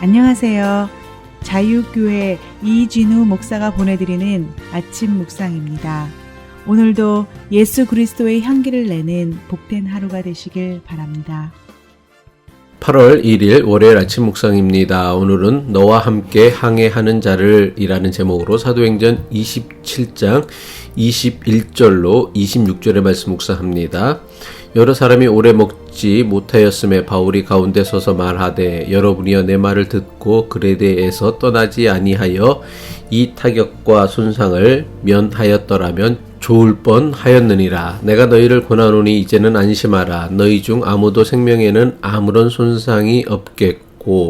안녕하세요. 자유교회 이진우 목사가 보내드리는 아침 묵상입니다. 오늘도 예수 그리스도의 향기를 내는 복된 하루가 되시길 바랍니다. 8월 1일 월요일 아침 묵상입니다. 오늘은 너와 함께 항해하는 자를 이라는 제목으로 사도행전 27장 21절로 26절의 말씀 묵상합니다. 여러 사람이 오래 먹지 못하였음에 바울이 가운데 서서 말하되 여러분이여 내 말을 듣고 그레데에서 떠나지 아니하여 이 타격과 손상을 면하였더라면 좋을 뻔 하였느니라. 내가 너희를 권하노니 이제는 안심하라. 너희 중 아무도 생명에는 아무런 손상이 없겠고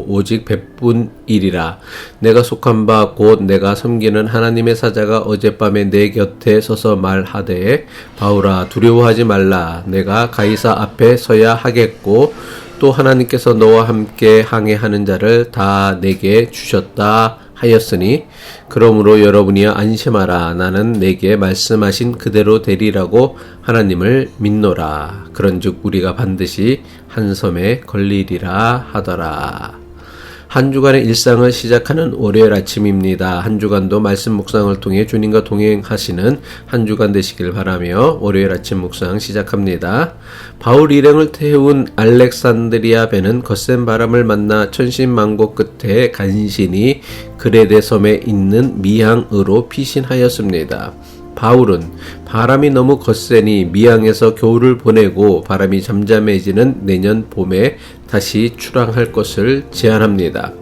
오직 백분이리라. 내가 속한 바 곧 내가 섬기는 하나님의 사자가 어젯밤에 내 곁에 서서 말하되 바울아 두려워하지 말라. 내가 가이사 앞에 서야 하겠고 또 하나님께서 너와 함께 항해하는 자를 다 내게 주셨다 하였으니 그러므로 여러분이 안심하라. 나는 내게 말씀하신 그대로 되리라고 하나님을 믿노라. 그런즉 우리가 반드시 한 섬에 걸리리라 하더라 한 주간의 일상을 시작하는 월요일 아침입니다. 한 주간도 말씀 묵상을 통해 주님과 동행하시는 한 주간 되시길 바라며 월요일 아침 묵상 시작합니다. 바울 일행을 태운 알렉산드리아 배는 거센 바람을 만나 천신만고 끝에 간신히 그레데 섬에 있는 미항으로 피신하였습니다. 바울은 바람이 너무 거세니 미항에서 겨울을 보내고 바람이 잠잠해지는 내년 봄에 다시 출항할 것을 제안합니다.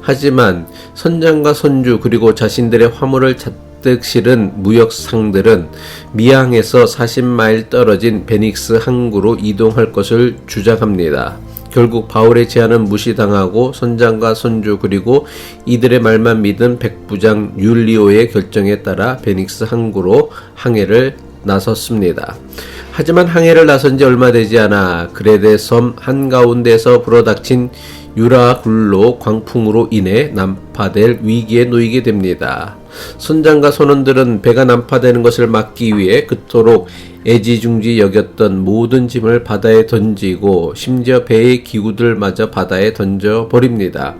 하지만 선장과 선주 그리고 자신들의 화물을 잔뜩 실은 무역상들은 미항에서 40마일 떨어진 베닉스 항구로 이동할 것을 주장합니다. 결국 바울의 제안은 무시당하고 선장과 선주 그리고 이들의 말만 믿은 백부장 율리오의 결정에 따라 베닉스 항구로 항해를 나섰습니다. 하지만 항해를 나선 지 얼마 되지 않아 그레데 섬 한가운데서 불어닥친 유라굴로 광풍으로 인해 난파될 위기에 놓이게 됩니다. 선장과 선원들은 배가 난파되는 것을 막기 위해 그토록 애지중지 여겼던 모든 짐을 바다에 던지고 심지어 배의 기구들마저 바다에 던져 버립니다.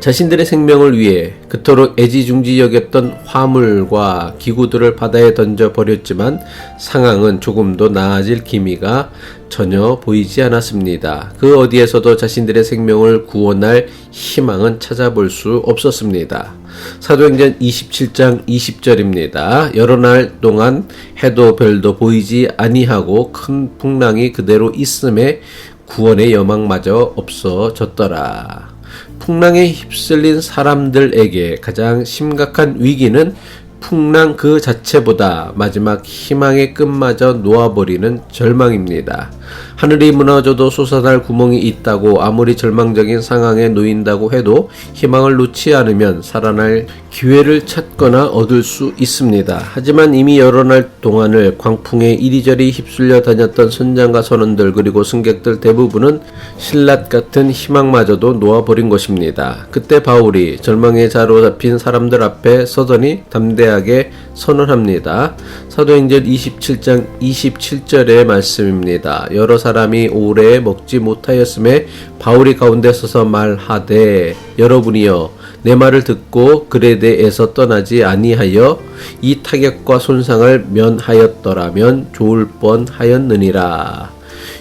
자신들의 생명을 위해 그토록 애지중지 여겼던 화물과 기구들을 바다에 던져 버렸지만 상황은 조금도 나아질 기미가 전혀 보이지 않았습니다. 그 어디에서도 자신들의 생명을 구원할 희망은 찾아볼 수 없었습니다. 사도행전 27장 20절입니다. 여러 날 동안 해도 별도 보이지 아니하고 큰 풍랑이 그대로 있음에 구원의 여망마저 없어졌더라. 풍랑에 휩쓸린 사람들에게 가장 심각한 위기는 풍랑 그 자체보다 마지막 희망의 끝마저 놓아버리는 절망입니다. 하늘이 무너져도 솟아날 구멍이 있다고 아무리 절망적인 상황에 놓인다고 해도 희망을 놓지 않으면 살아날 기회를 찾거나 얻을 수 있습니다. 하지만 이미 여러 날 동안을 광풍에 이리저리 휩쓸려 다녔던 선장과 선원들 그리고 승객들 대부분은 신랏 같은 희망마저도 놓아버린 것입니다. 그때 바울이 절망에 자로 잡힌 사람들 앞에 서더니 담대 하게 선언합니다. 사도행전 27장 27절의 말씀입니다. 여러 사람이 오래 먹지 못하였음에 바울이 가운데 서서 말하되 여러분이여 내 말을 듣고 그레데에서 떠나지 아니하여 이 타격과 손상을 면하였더라면 좋을 뻔하였느니라.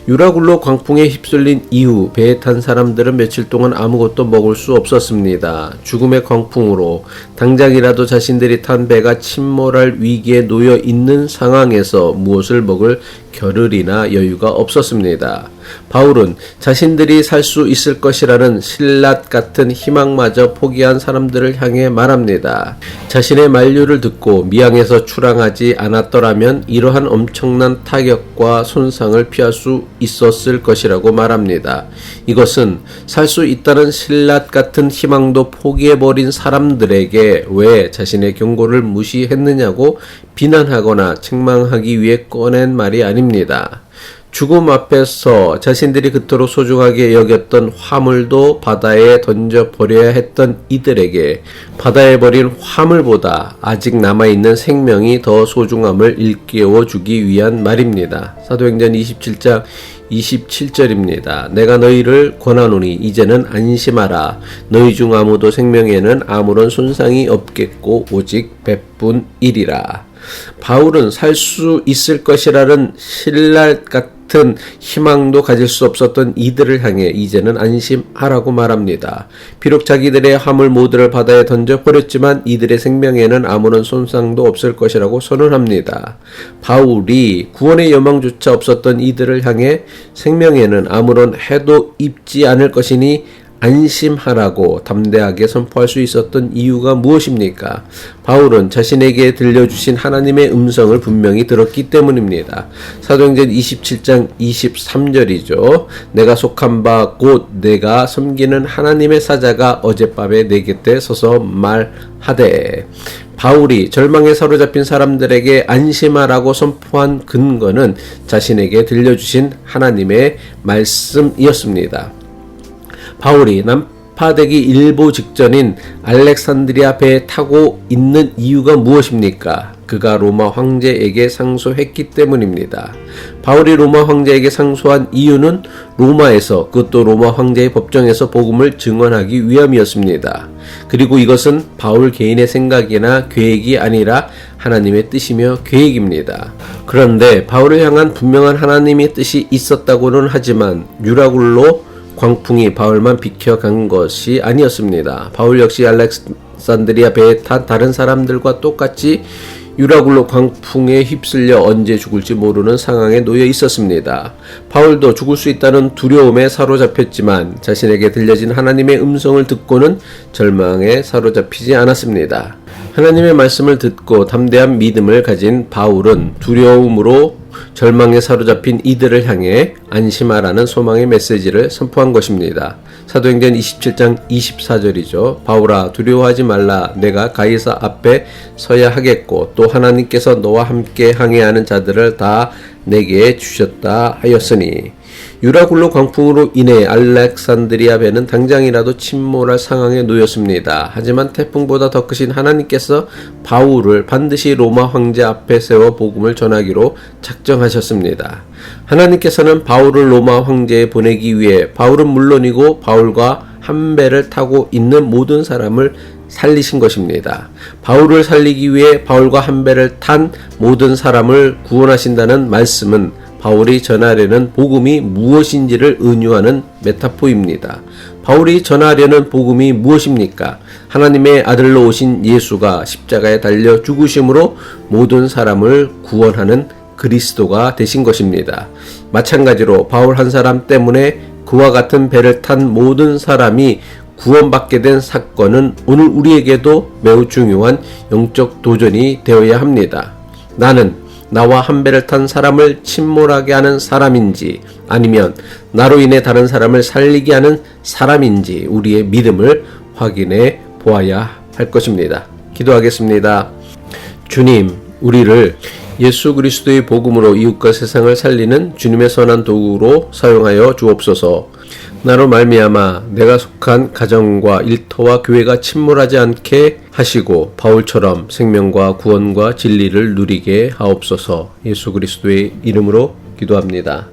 유라굴로 광풍에 휩쓸린 이후 배에 탄 사람들은 며칠 동안 아무것도 먹을 수 없었습니다. 죽음의 광풍으로 당장이라도 자신들이 탄 배가 침몰할 위기에 놓여 있는 상황에서 무엇을 먹을 겨를이나 여유가 없었습니다. 바울은 자신들이 살 수 있을 것이라는 신랏 같은 희망마저 포기한 사람들을 향해 말합니다. 자신의 만류를 듣고 미항에서 출항하지 않았더라면 이러한 엄청난 타격과 손상을 피할 수 있었을 것이라고 말합니다. 이것은 살 수 있다는 신랏 같은 희망도 포기해버린 사람들에게 왜 자신의 경고를 무시했느냐고 비난하거나 책망하기 위해 꺼낸 말이 아닙니다. 죽음 앞에서 자신들이 그토록 소중하게 여겼던 화물도 바다에 던져 버려야 했던 이들에게 바다에 버린 화물보다 아직 남아있는 생명이 더 소중함을 일깨워 주기 위한 말입니다. 사도행전 27장 27절입니다. 내가 너희를 권하노니 이제는 안심하라. 너희 중 아무도 생명에는 아무런 손상이 없겠고 오직 백분이리라. 바울은 살 수 있을 것이라는 신랄 같은 희망도 가질 수 없었던 이들을 향해 이제는 안심하라고 말합니다. 비록 자기들의 화물 모두를 바다에 던져 버렸지만 이들의 생명에는 아무런 손상도 없을 것이라고 선언합니다. 바울이 구원의 여망조차 없었던 이들을 향해 생명에는 아무런 해도 입지 않을 것이니 안심하라고 담대하게 선포할 수 있었던 이유가 무엇입니까? 바울은 자신에게 들려주신 하나님의 음성을 분명히 들었기 때문입니다. 사도행전 27장 23절이죠. 내가 속한 바 곧 내가 섬기는 하나님의 사자가 어젯밤에 내 곁에 서서 말하되 바울이 절망에 사로잡힌 사람들에게 안심하라고 선포한 근거는 자신에게 들려주신 하나님의 말씀이었습니다. 바울이 난파되기 일보 직전인 알렉산드리아 배에 타고 있는 이유가 무엇입니까? 그가 로마 황제에게 상소했기 때문입니다. 바울이 로마 황제에게 상소한 이유는 로마에서 그것도 로마 황제의 법정에서 복음을 증언하기 위함이었습니다. 그리고 이것은 바울 개인의 생각이나 계획이 아니라 하나님의 뜻이며 계획입니다. 그런데 바울을 향한 분명한 하나님의 뜻이 있었다고는 하지만 유라굴로 광풍이 바울만 비켜 간 것이 아니었습니다. 바울 역시 알렉산드리아 배에 탄 다른 사람들과 똑같이 유라굴로 광풍에 휩쓸려 언제 죽을지 모르는 상황에 놓여 있었습니다. 바울도 죽을 수 있다는 두려움에 사로잡혔지만 자신에게 들려진 하나님의 음성을 듣고는 절망에 사로잡히지 않았습니다. 하나님의 말씀을 듣고 담대한 믿음을 가진 바울은 두려움으로 절망에 사로잡힌 이들을 향해 안심하라는 소망의 메시지를 선포한 것입니다. 사도행전 27장 24절이죠. 바울아 두려워하지 말라 내가 가이사 앞에 서야 하겠고 또 하나님께서 너와 함께 항해하는 자들을 다 내게 주셨다 하였으니 유라굴로 광풍으로 인해 알렉산드리아 배는 당장이라도 침몰할 상황에 놓였습니다. 하지만 태풍보다 더 크신 하나님께서 바울을 반드시 로마 황제 앞에 세워 복음을 전하기로 작정하셨습니다. 하나님께서는 바울을 로마 황제에 보내기 위해 바울은 물론이고 바울과 한 배를 타고 있는 모든 사람을 살리신 것입니다. 바울을 살리기 위해 바울과 한 배를 탄 모든 사람을 구원하신다는 말씀은 바울이 전하려는 복음이 무엇인지를 은유하는 메타포입니다. 바울이 전하려는 복음이 무엇입니까? 하나님의 아들로 오신 예수가 십자가에 달려 죽으심으로 모든 사람을 구원하는 그리스도가 되신 것입니다. 마찬가지로 바울 한 사람 때문에 그와 같은 배를 탄 모든 사람이 구원받게 된 사건은 오늘 우리에게도 매우 중요한 영적 도전이 되어야 합니다. 나는 나와 한 배를 탄 사람을 침몰하게 하는 사람인지 아니면 나로 인해 다른 사람을 살리게 하는 사람인지 우리의 믿음을 확인해 보아야 할 것입니다. 기도하겠습니다. 주님, 우리를 예수 그리스도의 복음으로 이웃과 세상을 살리는 주님의 선한 도구로 사용하여 주옵소서. 나로 말미암아 내가 속한 가정과 일터와 교회가 침몰하지 않게 하시고 바울처럼 생명과 구원과 진리를 누리게 하옵소서. 예수 그리스도의 이름으로 기도합니다.